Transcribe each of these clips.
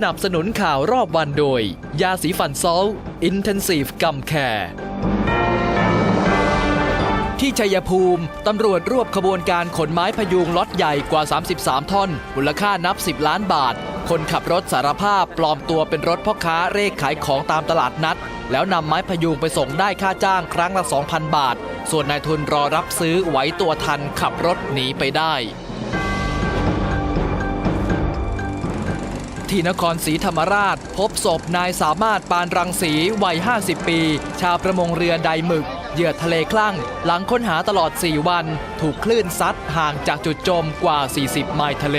สนับสนุนข่าวรอบวันโดย ยาสีฟันซอลอินเทนซีฟกัมแคร์ที่ชัยภูมิ ตำรวจรวบขบวนการขนไม้พยุงล็อตใหญ่กว่า 33 ท่อน มูลค่านับ 10 ล้านบาท คนขับรถสารภาพปลอมตัวเป็นรถพ่อค้าเร่ขายของตามตลาดนัด แล้วนำไม้พยุงไปส่งได้ค่าจ้างครั้งละ 2,000 บาท ส่วนนายทุนรอรับซื้อไหวตัวทันขับรถหนีไปได้ ที่นครศรีธรรมราช พบศพนายสามารถปานรังสีวัย 50 ปี ชาวประมงเรือใดหมึก เหยื่อทะเลคลั่ง หลังค้นหาตลอด 4 วัน ถูกคลื่นซัดห่างจากจุดจมกว่า 40 ไมล์ทะเล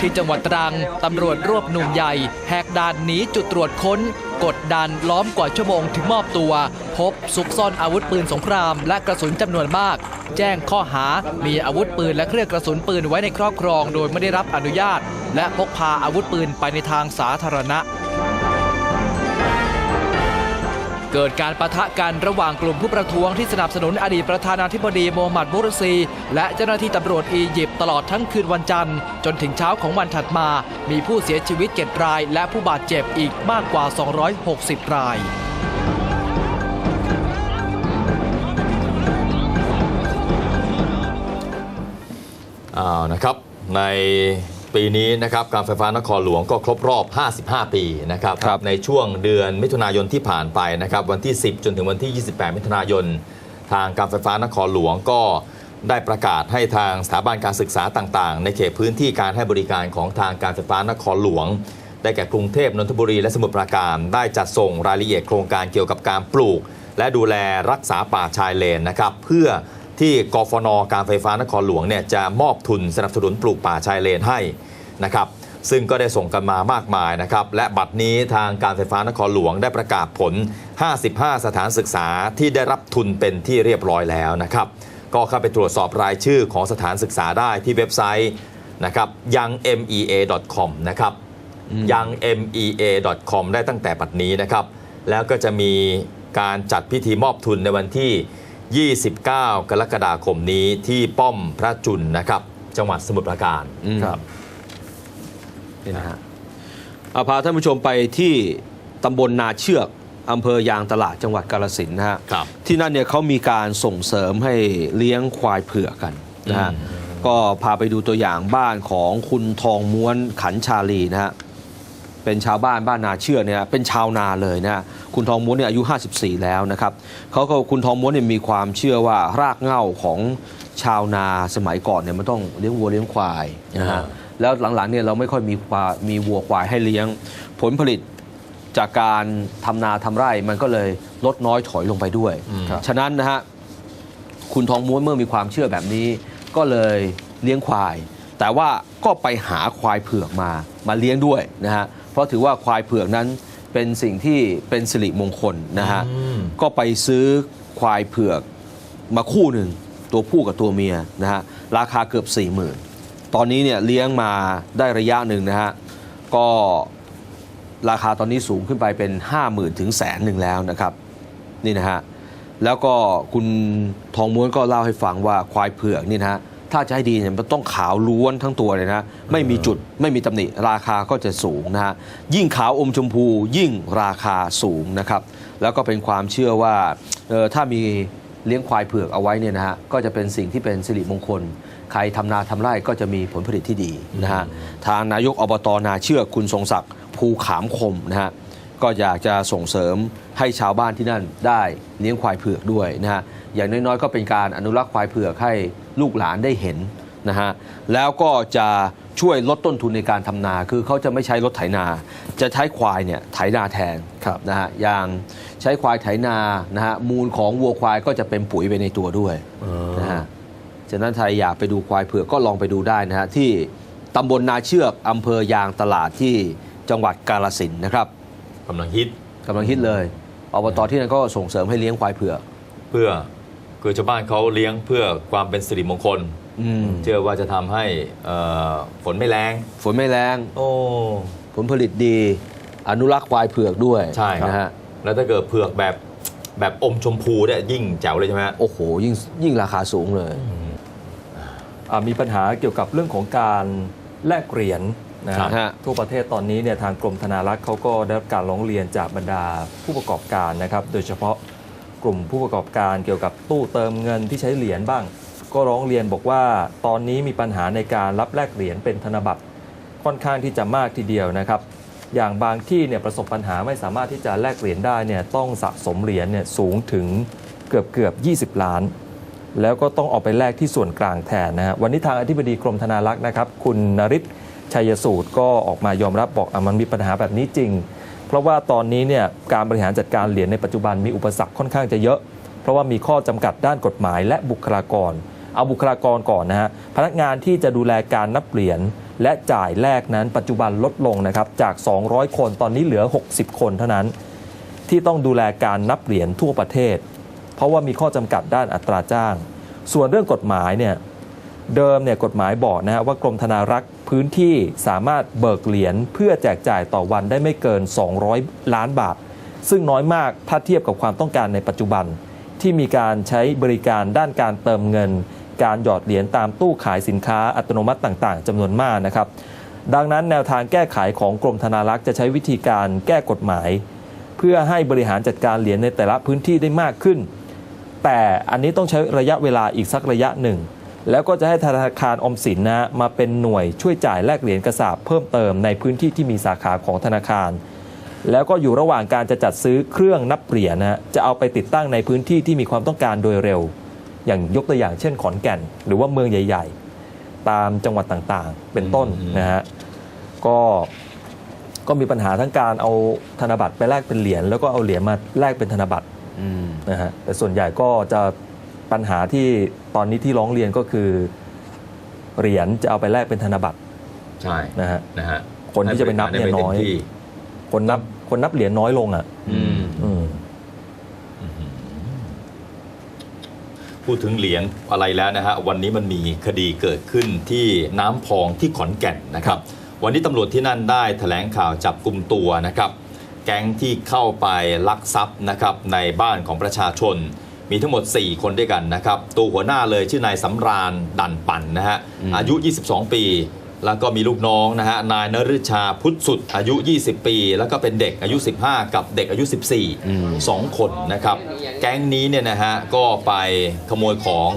ที่จังหวัดตรัง ตำรวจรวบหนุ่มใหญ่ แหกด่านหนีจุดตรวจค้น กดดันล้อมกว่าชั่วโมงถึงมอบตัว พบซุกซ่อนอาวุธปืนสงคราม และกระสุนจำนวนมาก แจ้งข้อหา มีอาวุธปืนและเครื่องกระสุนปืนไว้ในครอบครอง โดยไม่ได้รับอนุญาต และพกพาอาวุธปืนไปในทางสาธารณะ เกิดการประทะกันระหว่างกลุ่มผู้ประท้วงที่สนับสนุนอดีตประธานาธิบดีโมฮัมหมัดมุรซี และเจ้าหน้าที่ตำรวจอียิปต์ตลอดทั้งคืนวันจันทร์ จนถึงเช้าของวันถัดมา มีผู้เสียชีวิต 7 ราย และผู้บาดเจ็บอีกมากกว่า 260 รายอ้าวนะครับใน ปีนี้นะครับการไฟฟ้านครหลวงก็ครบรอบ 55 ปีนะครับครับในช่วงเดือนมิถุนายนที่ผ่านไปนะครับวันที่ 10 จนถึงวันที่ 28 มิถุนายน ทางการไฟฟ้านครหลวงก็ได้ประกาศให้ทางสถาบันการศึกษาต่างๆ ในเขตพื้นที่การให้บริการของทางการไฟฟ้านครหลวง ได้แก่กรุงเทพนนทบุรีและสมุทรปราการ ได้จัดส่งรายละเอียดโครงการเกี่ยวกับการปลูก และดูแลรักษาป่าชายเลนนะครับเพื่อที่กฟนการไฟฟ้านครหลวงเนี่ยจะมอบทุนสนับสนุนปลูกป่าชายเลนให้ นะครับซึ่งก็ได้ส่งกันมามากมายนะครับ และบัดนี้ทางการไฟฟ้านครหลวงได้ประกาศผล 55 สถานศึกษาที่ได้รับทุนเป็นที่เรียบร้อยแล้วนะครับ ก็เข้าไปตรวจสอบรายชื่อของสถานศึกษาได้ที่เว็บไซต์นะครับยัง mea.com นะครับยัง mea.com ได้ตั้งแต่ปัดนี้นะครับ แล้วก็จะมีการจัดพิธีมอบทุนในวันที่ 29 กรกฎาคมนี้ที่ป้อมพระจุลนะครับ จังหวัดสมุทรปราการอืมครับ นี่นะฮะเอาพาท่านผู้ชมไปที่ตำบลนาเชือกอำเภอยางตลาดจังหวัดกาลสินธุ์นะฮะครับ ที่นั่นเนี่ยเขามีการส่งเสริมให้เลี้ยงควายเผือกกันนะฮะอืมก็พาไปดูตัวอย่างบ้านของคุณทองม้วนขันชาลีนะฮะเป็นชาวบ้านบ้านนาเชือกเนี่ยเป็นชาวนาเลยนะฮะคุณทองม้วนเนี่ยอายุ 54 แล้วนะครับเขาก็คุณทองม้วนเนี่ยมีความเชื่อว่ารากเหง้าของชาวนาสมัยก่อนเนี่ยมันต้องเลี้ยงวัวเลี้ยงควายนะฮะอ่า แล้วหลังๆเนี่ยเราไม่ค่อยมีควายมีวัวควายให้เลี้ยง ผลผลิตจากการทำนาทำไร่มันก็เลยลดน้อยถอยลงไปด้วยอืมฉะนั้นนะฮะคุณทองม้วนเมื่อมีความเชื่อแบบนี้ ก็เลยเลี้ยงควาย แต่ว่าก็ไปหาควายเผือกมามาเลี้ยงด้วยนะฮะเพราะถือว่าควายเผือกนั้นเป็นสิ่งที่เป็นสิริมงคลนะฮะอืมก็ไปซื้อควายเผือกมาคู่หนึ่งตัวผู้กับตัวเมียนะฮะราคาเกือบ4 0,000 ตอนนี้เนี่ยเลี้ยงมาได้ระยะหนึ่งนะฮะ ก็ราคาตอนนี้สูงขึ้นไปเป็น 5 0,000ถึงแสนหนึ่งแล้วนะครับ นี่นะฮะ แล้วก็คุณทองม้วนก็เล่าให้ฟังว่าควายเผือกนี่นะฮะถ้าจะให้ดีเนี่ยมันต้องขาวล้วนทั้งตัวเลยนะ ไม่มีจุดไม่มีตำหนิราคาก็จะสูงนะฮะยิ่งขาวอมชมพูยิ่งราคาสูงนะครับ แล้วก็เป็นความเชื่อว่าออถ้ามีเลี้ยงควายเผือกเอาไว้เนี่ยนะฮะก็จะเป็นสิ่งที่เป็นสิริมงคล ใครทำนาทำไร่ก็จะมีผลผลิตที่ดีนะฮะทางนายกอบตนาเชือกคุณทรงศักดิ์ภูขามคมนะฮะก็อยากจะส่งเสริมให้ชาวบ้านที่นั่นได้เลี้ยงควายเผือกด้วยนะฮะอย่างน้อยๆ ก็เป็นการอนุรักษ์ควายเผือกให้ลูกหลานได้เห็นนะฮะแล้วก็จะช่วยลดต้นทุนในการทำนา คือเขาจะไม่ใช้รถไถนา จะใช้ควายเนี่ยไถนาแทนครับนะฮะอย่างใช้ควายไถนานะฮะมูลของวัวควายก็จะเป็นปุ๋ยไปในตัวด้วยนะฮะ ฉะนั้นใครอยากไปดูควายเผือกก็ลองไปดูได้นะฮะที่ตำบลนาเชือกอำเภอยางตลาดที่จังหวัดกาลสินธุ์นะครับกำลังฮิตกำลังฮิตเลยอบตที่นั่นก็ส่งเสริมให้เลี้ยงควายเผือกเพื่อคือชาวบ้านเขาเลี้ยงเพื่อความเป็นสิริมงคลอืมเชื่อว่าจะทำให้เอ่อฝนไม่แรงฝนไม่แรงโอ้ผลผลิตดี อนุรักษ์ควายเผือกด้วยใช่ครับนะฮะแล้วถ้าเกิดเผือกแบบแบบอมชมพูเนี่ยยิ่งแจ๋วเลยใช่ไหมฮะโอ้โหยิ่งยิ่งราคาสูงเลยอ่า มีปัญหาเกี่ยวกับเรื่องของการแลกเหรียญนะครัฮะบฮะทั่วประเทศตอนนี้เนี่ยทางกรมธนารักษ์เขาก็ได้รับการร้องเรียนจากบรรดาผู้ประกอบการนะครับ โดยเฉพาะกลุ่มผู้ประกอบการเกี่ยวกับตู้เติมเงินที่ใช้เหรียญบ้าง ก็ร้องเรียนบอกว่าตอนนี้มีปัญหาในการรับแลกเหรียญเป็นธนบัตรค่อนข้างที่จะมากทีเดียวนะครับ อย่างบางที่เนี่ยประสบปัญหาไม่สามารถที่จะแลกเหรียญได้เนี่ยต้องสะสมเหรียญเนี่ยสูงถึงเกือบเกือบ 20 ล้าน แล้วก็ต้องออกไปแลกที่ส่วนกลางแทนนะฮะวันนี้ทางอธิบดีกรมธนารักษ์นะครับ คุณนริศชัยสูตรก็ออกมายอมรับบอกอะมันมีปัญหาแบบนี้จริง เพราะว่าตอนนี้เนี่ยการบริหารจัดการเหรียญในปัจจุบันมีอุปสรรคค่อนข้างจะเยอะ เพราะว่ามีข้อจำกัดด้านกฎหมายและบุคลากร เอาบุคลากรก่อนนะฮะพนักงานที่จะดูแลการนับเหรียญและจ่ายแลกนั้นปัจจุบันลดลงนะครับจาก 200 คนตอนนี้เหลือ 60 คนเท่านั้น ที่ต้องดูแลการนับเหรียญทั่วประเทศ เพราะว่ามีข้อจำกัดด้านอัตราจ้าง ส่วนเรื่องกฎหมายเนี่ยเดิมเนี่ยกฎหมายบอกนะฮะว่ากรมธนารักษ์พื้นที่สามารถเบิกเหรียญเพื่อแจกจ่ายต่อวันได้ไม่เกิน 200 ล้านบาท ซึ่งน้อยมากถ้าเทียบกับความต้องการในปัจจุบัน ที่มีการใช้บริการด้านการเติมเงิน การหยอดเหรียญตามตู้ขายสินค้าอัตโนมัติต่างๆจำนวนมากนะครับ ดังนั้นแนวทางแก้ไขของกรมธนารักษ์จะใช้วิธีการแก้กฎหมาย เพื่อให้บริหารจัดการเหรียญในแต่ละพื้นที่ได้มากขึ้น แต่อันนี้ต้องใช้ระยะเวลาอีกสักระยะหนึ่ง แล้วก็จะให้ธนาคารอมสินนะมาเป็นหน่วยช่วยจ่ายแลกเหรียญกระสาบเพิ่มเติมในพื้นที่ที่มีสาขาของธนาคาร แล้วก็อยู่ระหว่างการจะจัดซื้อเครื่องนับเหรียญนะจะเอาไปติดตั้งในพื้นที่ที่มีความต้องการโดยเร็ว อย่างยกตัวอย่างเช่นขอนแก่น หรือว่าเมืองใหญ่ ๆ ตามจังหวัดต่างๆ เป็นต้นนะฮะก็ก็มีปัญหาทั้งการเอาธนบัตรไปแลกเป็นเหรียญแล้วก็เอาเหรียญมาแลกเป็นธนบัตร นะฮะแต่ส่วนใหญ่ก็จะปัญหาที่ตอนนี้ที่ร้องเรียนก็คือ เหรียญจะเอาไปแลกเป็นธนบัตรใช่นะฮะนะฮะคนที่จะไปนับเนี่ยให้บริการได้ไม่น้อยต็มที่คนนับคนนับเหรียญน้อยลงอะอืมอืมพูดถึงเหรียญอะไรแล้วนะฮะวันนี้มันมีคดีเกิดขึ้นที่น้ำพองที่ขอนแก่นนะครับ วันนี้ตำรวจที่นั่นได้แถลงข่าวจับกลุ่มตัวนะครับ แก๊งที่เข้าไปลักทรัพย์นะครับในบ้านของประชาชน มีทั้งหมด 4 คนด้วยกันนะครับตัวหัวหน้าเลยชื่อนายสำราญดันปั่นนะฮะอืมอายุ 22 ปี แล้วก็มีลูกน้องนะฮะนายนฤชาพุทธสุดอายุ 20 ปี แล้วก็เป็นเด็กอายุ 15 กับเด็กอายุ 14สองคนนะครับ แก๊งนี้เนี่ยนะฮะก็ไปขโมยของ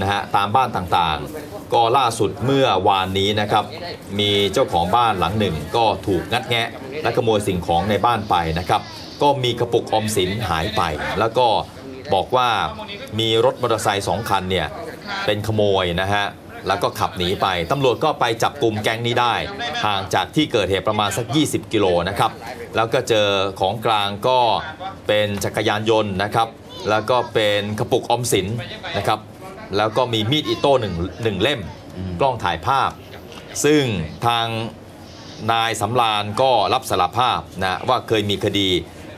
นะฮะตามบ้านต่างๆ ก็ล่าสุดเมื่อวานนี้นะครับ มีเจ้าของบ้านหลังหนึ่ง ก็ถูกงัดแงะและขโมยสิ่งของในบ้านไปนะครับ ก็มีกระปุกออมสินหายไป แล้วก็บอกว่ามีรถมอเตอร์ไซค์สองคันเนี่ยเป็นขโมยนะฮะแล้วก็ขับหนีไปตำรวจก็ไปจับกลุ่มแก๊งนี้ได้ ห่างจากที่เกิดเหตุประมาณสัก 20 กิโลนะครับ แล้วก็เจอของกลางก็เป็นจักรยานยนต์นะครับ แล้วก็เป็นกระปุกออมสินนะครับ แล้วก็มีมีดอิโต้หนึ่งหนึ่งเล่ม กล้องถ่ายภาพ ซึ่งทางนายสำรานก็รับสารภาพนะว่าเคยมีคดี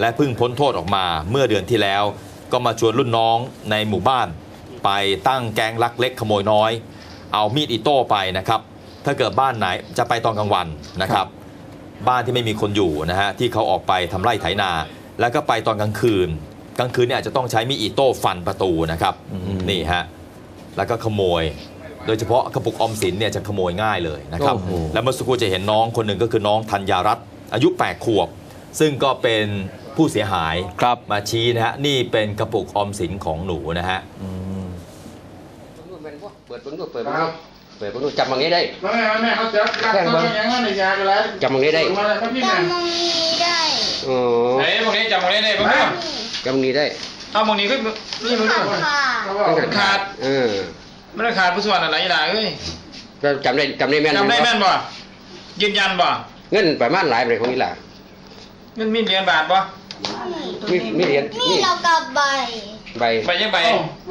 และเพิ่งพ้นโทษออกมาเมื่อเดือนที่แล้ว ก็มาชวนรุ่นน้องในหมู่บ้าน ไปตั้งแก๊งลักเล็กขโมยน้อย เอามีดอิโต้ไปนะครับ ถ้าเกิดบ้านไหนจะไปตอนกลางวันนะครับ บ้านที่ไม่มีคนอยู่นะฮะที่เขาออกไปทำไร่ไถนา แล้วก็ไปตอนกลางคืน กลางคืนเนี่ยอาจจะต้องใช้มีดอิโต้ฟันประตูนะครับนี่ฮะ แล้วก็ขโมย โดยเฉพาะกระปุกออมสินเนี่ยจะขโมยง่ายเลยนะครับ โอ้โห แล้วเมื่อสักครู่จะเห็นน้องคนหนึ่งก็คือน้องธัญญารัตน์อายุ8ขวบ ซึ่งก็เป็นผู้เสียหายครับ มาชี้นะฮะนี่เป็นกระปุกออมสินของหนูนะฮะ เปิดเบิ้งดูเปิดเบิ้งดูเปิดเบิ้งดูจำบางนี้ได้ แล้วไงแม่เขาจะกัดตัวอย่างนั้นในยาไปแล้วจำบางนี้ได้ มาเลยครับพี่แม่จำมองนี้ได้อ๋อไหนพวกนี้จำพวกนี้ได้ปะเนี่ยจำบางนี้ได้ เอาพวกนี้ก็นี่มันขา ดค่ะมันขาด เออ มันขาดผู้ส่วนอะไรล่ะเอ้ยแล้วจำได้จำได้แม่นจำได้แม่นบ่ยืนยันบ่เงินประมาณหลายไปของนี่ล่ะมันมีเหรียญบาทบ่มีมีเหรียญนี่นี่เรากับใบใบใบยังใบ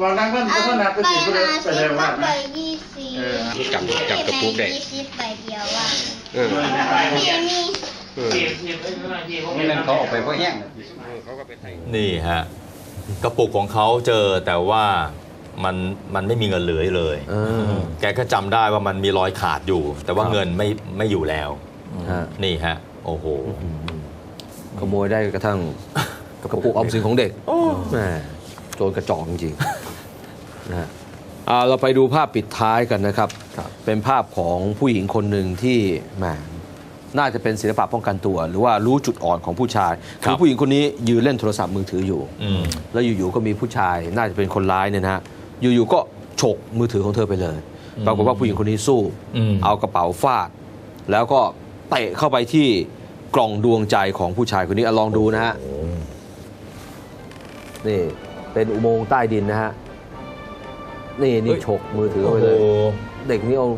วันนั้นเพิ่นอันเพิ่นนับไปใบสิบห้าไปสิบเลยว่ากับใบยี่สิบเออจำจำกระปุกได้ยี่สิบใบเดียวว่ะเออพี่มีเออนี่นั่นเขาออกไปเพราะแห้งเขาก็ไปไทยนี่ฮะ กระปุกของเขาเจอแต่ว่ามันมันไม่มีเงินเหลือเลย เออ แกก็จำได้ว่ามันมีรอยขาดอยู่ แต่ว่าครับ เงินไม่ไม่อยู่แล้ว ฮะนี่ฮะ โอ้โห ขโมยได้กระทั่งกระปุกออมสินของเด็กแหมโจรกระจอกจริงๆนะฮะอ่าเราไปดูภาพปิดท้ายกันนะครับ ครับ เป็นภาพของผู้หญิงคนหนึ่งที่แหม น่าจะเป็นศิลปะป้องกันตัว หรือว่ารู้จุดอ่อนของผู้ชายครัคืบอผู้หญิงคนนี้ยืนเล่นโทรศัพท์มือถืออยู่อืมแล้วอยู่ๆก็มีผู้ชาย น่าจะเป็นคนร้ายเนี่ยนะฮะอยู่ๆก็ฉกมือถือของเธอไปเลยอืมปรากฏว่าผู้หญิงคนนี้สู้อืมเอากระเป๋าฟาด แล้วก็เตะเข้าไปที่กล่องดวงใจของผู้ชายคนนี้อะลองดูนะฮะนี่เป็นอุโมงค์ใต้ดินนะฮะนี่นี่ฉกมือถือเข้าไปเลยโอ้โหเด็กนี่เอา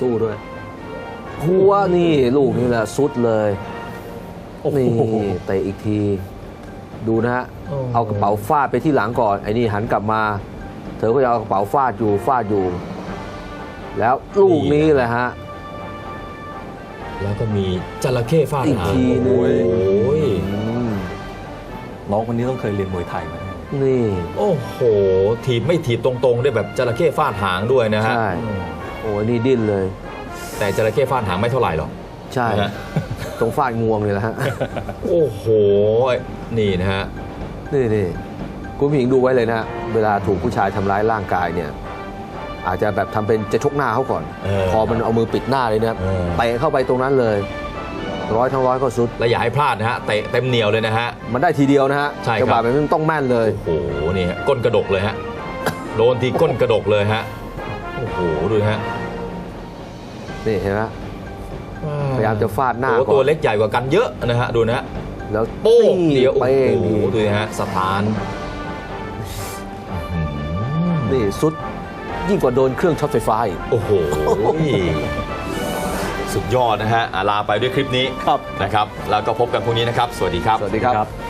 สู้ด้วย หัวนี่ลูกนี่แหละสุดเลยนี่เตะอีกที ดูนะฮะโอ้โหเอากระเป๋าฟาดไปที่หลังก่อนไอ้นี่หันกลับมา เธอก็จะเอากระเป๋าฟาดอยู่ฟาดอยู่ แล้วลูกนี้แหละฮะแล้วก็มีจระเข้ฟาดอีกหางทีหนึ่งโอ้ยอืมน้องคนนี้ต้องเคยเรียนมวยไทยมาแน่นี่ โอ้โห ถีบไม่ถีบตรงๆ ได้แบบจระเข้ฟาดหางด้วยนะฮะ ใช่อืมโอ้ยนี่ดิ้นเลย แต่จระเข้ฟาดหางไม่เท่าไหร่หรอกใช่ นะฮะ ตรงฟาดงวงเลยแหละฮะ โอ้โห นี่นะฮะ นี่นี่คุณผู้หญิงดูไว้เลยนะเวลาถูกผู้ชายทำร้ายร่างกายเนี่ย อาจจะแบบทำเป็นจะชกหน้าเขาก่อน เออพอมันเอามือปิดหน้าเลยนะครับเออ เตะเข้าไปตรงนั้นเลย ร้อยทั้งร้อยก็สุด และอย่าให้พลาดนะฮะเตะเต็มเหนียวเลยนะฮะ มันได้ทีเดียวนะฮะใช่ครับ จังหวะแบบนี้มันต้องแม่นเลย โอ้โห นี่ฮะก้นกระดกเลยฮะ โดนทีก้นกระดกเลยฮะ โอ้โห ดูฮะ นี่เห็นไหมพยายามจะฟาดหน้าโอ้ก่อนตัวเล็กใหญ่กว่ากันเยอะนะฮะดูนะฮะแล้วโป้งนี่เดียวโอ้เป้งโหนี่ดูนะฮะสถานอื้อหือนี่สุดยิ่งกว่าโดนเครื่องช็อตไฟฟ้าอีกโอ้โหสุดยอดนะฮะอะลาไปด้วยคลิปนี้ครับนะครับ แล้วก็พบกันพรุ่งนี้นะครับ สวัสดีครับ สวัสดีครับ